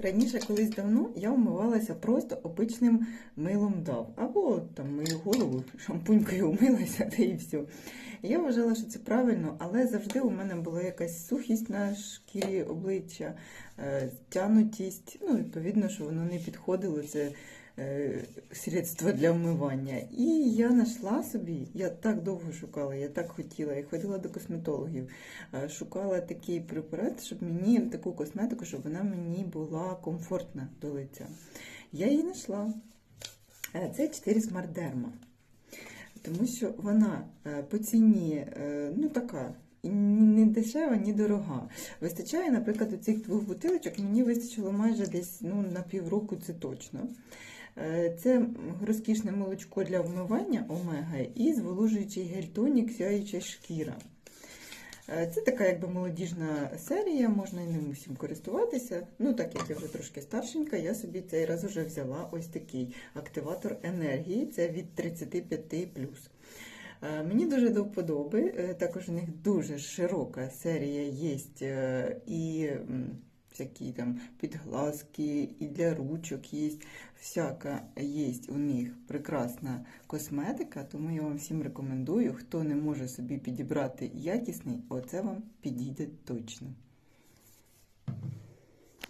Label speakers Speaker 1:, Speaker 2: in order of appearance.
Speaker 1: Раніше, колись давно, я вмивалася просто обичним милом дав. Або там мою голову шампунькою вмилася, та і все. Я вважала, що це правильно, але завжди у мене була якась сухість на шкірі обличчя, е, тянутість. Ну, відповідно, що воно не підходило. Це е, средство для вмивання. І я знайшла собі, я так довго шукала, я так хотіла, я ходила до косметологів, е, шукала такий препарат, щоб мені таку косметику, щоб вона мені була комфортна до лиця. Я її знайшла. Це 4 Smart Derma. Тому що вона е, по ціні е, ну така. не дешева, ні дорога. Вистачає, наприклад, у цих двох бутилочок мені вистачило майже десь ну, на півроку, це точно. Е, Це розкішне молочко для вмивання омега і зволожуючий гель-тонік сяюча шкіра. Е, Це така якби молодіжна серія, можна і ним усім користуватися. Ну, так як я вже трошки старшенька, я собі цей раз вже взяла ось такий активатор енергії. Це від 35 Е, Мені дуже до вподоби. Е, Також у них дуже широка серія є і всякі там підгласки, і для ручок є. Всяка є у них прекрасна косметика, тому я вам всім рекомендую. Хто не може собі підібрати якісний, оце вам підійде точно.